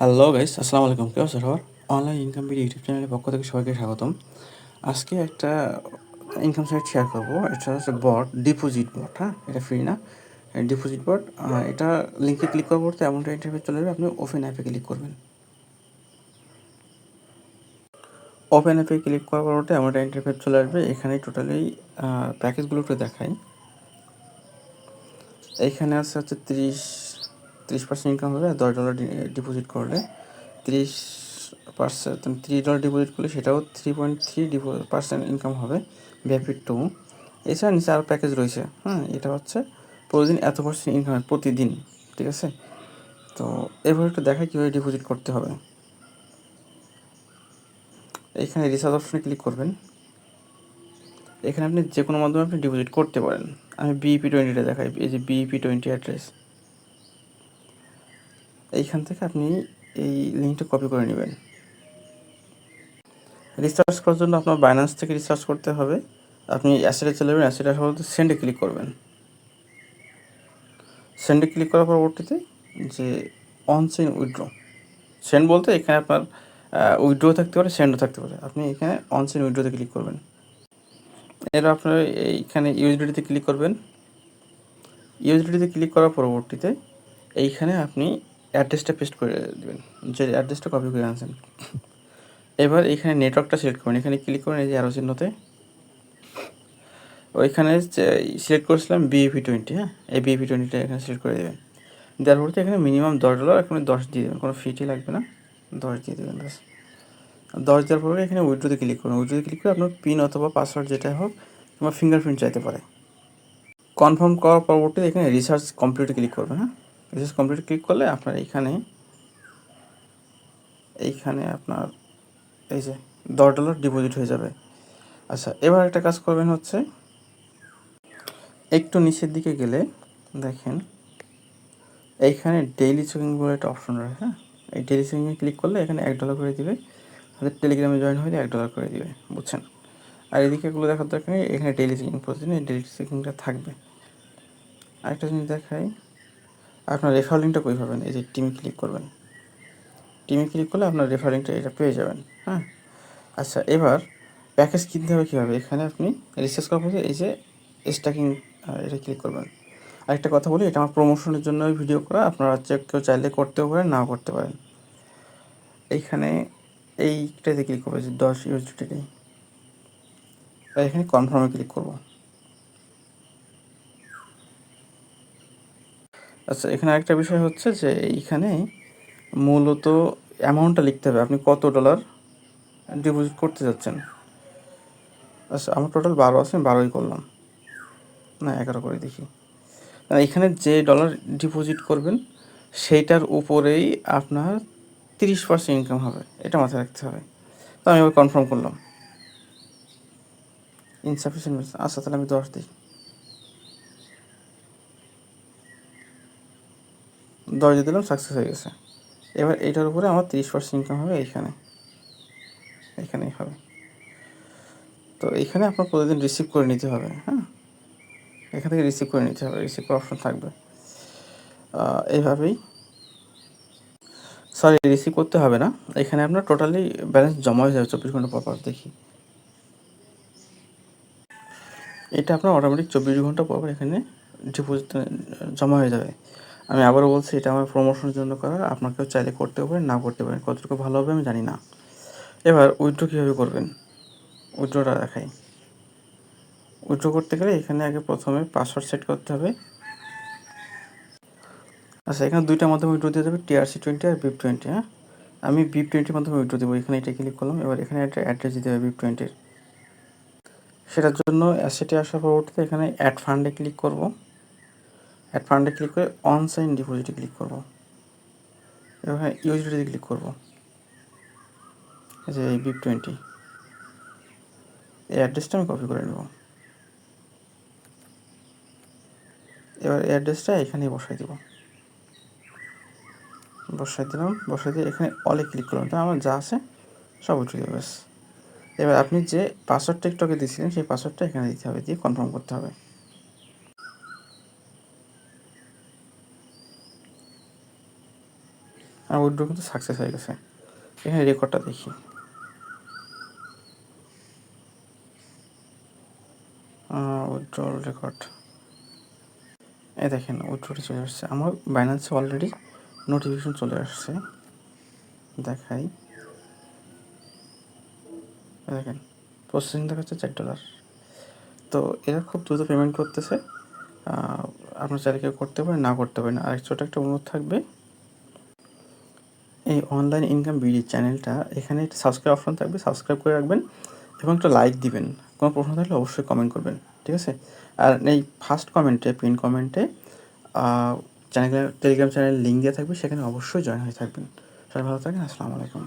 Hello guys আসসালামু আলাইকুম কেউ sir online income video YouTube চ্যানেলের পক্ষ থেকে সবাইকে স্বাগতম। আজকে একটা ইনকাম সাইট শেয়ার করব। এটা হচ্ছে বট ডিপোজিট বট হ্যাঁ? এটা ফ্রি না। ডিপোজিট বট এটা লিঙ্কে ক্লিক করার পর এমনটা ইন্টারভিউ চলে যাবে। আপনি ওপেন অ্যাপে ক্লিক করবেন। ওপেন অ্যাপে ক্লিক করার পর এমনটা ইন্টারভিউ চলে আসবে। এখানে টোটালি প্যাকেজগুলো একটু দেখাই। এইখানে আছে হচ্ছে ত্রিশ ত্রিশ পার্সেন্ট ইনকাম হবে, দশ ডলার ডিপোজিট করলে ত্রিশ পার্সেন্ট ত্রিশ ডলার ডিপোজিট করলে সেটাও three point three percent income হবে ব্যাপি টু এছাড়া নিচে আরও প্যাকেজ রয়েছে হ্যাঁ এটা হচ্ছে প্রতিদিন এত পার্সেন্ট ইনকাম প্রতিদিন, ঠিক আছে? তো এভাবে একটু দেখায় কীভাবে ডিপোজিট করতে হবে। এখানে রিচার্জ অপশনে ক্লিক করবেন। এখানে আপনি যে কোনো মাধ্যমে আপনি ডিপোজিট করতে পারেন। আমি বিইপি টোয়েন্টিটা দেখাই, এই যে বিইপি টোয়েন্টি অ্যাড্রেস এইখান থেকে আপনি এই লিঙ্কটা কপি করে নেবেন। রিসার্চ করার জন্য আপনার বাইন্যান্স থেকে রিসার্চ করতে হবে। আপনি অ্যাসেটে চলে যাবেন অ্যাসেটে আসার মধ্যে সেন্ডে ক্লিক করবেন। সেন্ডে ক্লিক করার পরবর্তীতে যে অন সেন্ড উইড্রো সেন্ড বলতে এখানে আপনার উইড্রো থাকতে পারে সেন্ডও থাকতে পারে। আপনি এখানে অন সেন্ড উইড্রোতে ক্লিক করবেন। এর আপনার এইখানে ইউএসডিটিতে ক্লিক করবেন। ইউএসডিটিতে ক্লিক করার পরবর্তীতে এইখানে আপনি অ্যাড্রেসটা পেস্ট করে দেবেন। যে অ্যাড্রেসটা কপি করে আনছেন। এবার এখানে নেটওয়ার্কটা সিলেক্ট করুন। এখানে ক্লিক করুন, এই যে আরও চিহ্নতে। ওইখানে সিলেক্ট করেছিলাম বিএপি টোয়েন্টি হ্যাঁ? এই বিএপি টোয়েন্টিটা এখানে সিলেক্ট করে দেবেন। দেওয়ার পরে এখানে মিনিমাম দশ ডলার এখানে দশ দিয়ে দেবেন। কোনো ফিটি লাগবে না। দশ দিয়ে দেবেন, ব্যাস। দশ দেওয়ার পরে এখানে উইড্রোতে ক্লিক করুন। উইড্রোতে ক্লিক করে আপনার পিন অথবা পাসওয়ার্ড যেটা হোক কিংবা ফিঙ্গারপ্রিন্ট চাইতে পারে। কনফার্ম করার পরবর্তীতে এখানে রিসার্চ কমপ্লিটে ক্লিক করবেন হ্যাঁ? রিসার্চ কমপ্লিট ক্লিক করলে আপনার এইখানে এইখানে আপনার, এই যে দশ ডলার ডিপোজিট হয়ে যাবে। আচ্ছা এবার একটা কাজ করবেন হচ্ছে, একটু নিচের দিকে গেলে, দেখেন, এইখানে ডেইলি চেকিং বলে একটা অপশন রয়েছে হ্যাঁ? এই ডেইলি চেকিংয়ে ক্লিক করলে এখানে এক ডলার করে দিবে তাদের টেলিগ্রামে জয়েন হলে এক ডলার করে দিবে, বুঝছেন? আর এদিকে এগুলো দেখার দরকার নেই, এখানে ডেইলি চেকিং প্রতিদিন এই ডেইলি চেকিংটা থাকবে। আরেকটা জিনিস দেখাই আপনার রেফার কই পাবেন? এই যে টিমে ক্লিক করবেন। টিমে ক্লিক করলে আপনার রেফার এটা পেয়ে যাবেন হ্যাঁ? আচ্ছা এবার প্যাকেজ কিনতে হবে কীভাবে? এখানে আপনি রিসার্চ করার পরে এই যে স্টাকিং এটা ক্লিক করবেন। আরেকটা কথা বলি, এটা আমার প্রমোশনের জন্য ভিডিও করা। আপনারা হচ্ছে কেউ চাইলে করতেও পারেন, নাও করতে পারেন। এইখানে এইটাতে ক্লিক করব যে দশ ইউএসডিটি এখানে কনফার্মে ক্লিক করব। আচ্ছা এখানে আরেকটা বিষয় হচ্ছে যে এইখানে মূলত অ্যামাউন্টটা লিখতে হবে। আপনি কত ডলার ডিপোজিট করতে যাচ্ছেন? আচ্ছা আমার টোটাল বারো আছে, আমি বারোই করলাম। না, এগারো করে দেখি। এখানে যে ডলার ডিপোজিট করবেন, সেইটার উপরেই আপনার তিরিশ পার্সেন্ট ইনকাম হবে। এটা মাথায় রাখতে হবে। তো আমি এবার কনফার্ম করলাম। ইনসাফিসিয়েন্ট আচ্ছা তাহলে আমি দশ দিই। দিয়ে দিলাম সাকসেস হয়ে গেছে। এবার এইটার উপরে আমার তিরিশ পার্সেন্ট ইনকাম হবে এইখানে। এখানেই হবে। তো এইখানে আপনার প্রতিদিন রিসিভ করে নিতে হবে হ্যাঁ? এখান থেকে রিসিভ করে নিতে হবে রিসিভ করার অপশন থাকবে। এইভাবেই। সরি রিসিভ করতে হবে না। এখানে আপনার টোটালি ব্যালেন্স জমা হয়ে যাবে চব্বিশ ঘণ্টা পর পর, দেখি। এটা আপনার অটোমেটিক চব্বিশ ঘণ্টা পর পর এখানে ডিপোজিট জমা হয়ে যাবে। আমি আবারও বলছি, এটা আমার প্রমোশনের জন্য করা আপনাকেও চাইলে করতে পারেন না করতে পারেন। কতটুকু ভালো হবে আমি জানি না। এবার উইড্রো কীভাবে করবেন? উইথড্রটা দেখাই। উইড্রো করতে গেলে এখানে আগে প্রথমে পাসওয়ার্ড সেট করতে হবে। আচ্ছা এখানে দুইটার মাধ্যমে উইথড্র দিয়ে দেবে টিআরসি টোয়েন্টি আর বিপ টোয়েন্টি হ্যাঁ? আমি বিপ টোয়েন্টির মাধ্যমে উইথড্র দেবো, এখানে এটা ক্লিক করলাম। এবার এখানে একটা অ্যাড্রেস দিতে হবে বিপ টোয়েন্টির সেটার জন্য অ্যাসেটে আসার পরবর্তীতে এখানে অ্যাড ফান্ডে ক্লিক করব। অ্যাড ফান্ডে ক্লিক করে অন সাইন ডিপোজিটে ক্লিক করব। এবার ইউজিডিতে ক্লিক করব। এই যে এই বিপ টোয়েন্টি এই অ্যাড্রেসটা আমি কপি করে নেব। এবার এই অ্যাড্রেসটা এখানেই বসাই দেব। বসাই দিলাম, বসাই দিয়ে এখানে অলে ক্লিক করলাম। তো আমার যা আছে সব উঠে দেবে ব্যাস। এবার আপনি যে পাসওয়ার্ডটা একটু আগে দিয়েছিলেন, সেই পাসওয়ার্ডটা এখানে দিতে হবে, দিয়ে কনফার্ম করতে হবে। আর উইথড্র কিন্তু সাকসেস হয়ে গেছে। এখানে রেকর্ডটা দেখি। উইথড্রল রেকর্ড এই দেখেন উইথড্রটা চলে আসছে। আমার বাইন্যান্সে অলরেডি নোটিফিকেশন চলে আসছে। দেখাই। দেখেন প্রসেসিং দেখাচ্ছে চার ডলার তো এরা খুব দ্রুত পেমেন্ট করতেছে। আপনার চাইলে কেউ করতে পারেন না করতে পারেন আর ছোটো একটা অনুরোধ থাকবে এই অনলাইন ইনকাম বিডি চ্যানেলটা এখানে একটা সাবস্ক্রাইব অপশন থাকবে সাবস্ক্রাইব করে রাখবেন এবং একটা লাইক দিবেন। কোনো প্রশ্ন থাকলে অবশ্যই কমেন্ট করবেন, ঠিক আছে? আর এই ফার্স্ট কমেন্টে পিন কমেন্টে চ্যানেল টেলিগ্রাম চ্যানেল লিঙ্ক দেওয়া থাকবে, সেখানে অবশ্যই জয়েন হয়ে থাকবেন। সবাই ভালো থাকেন, আসসালামু আলাইকুম।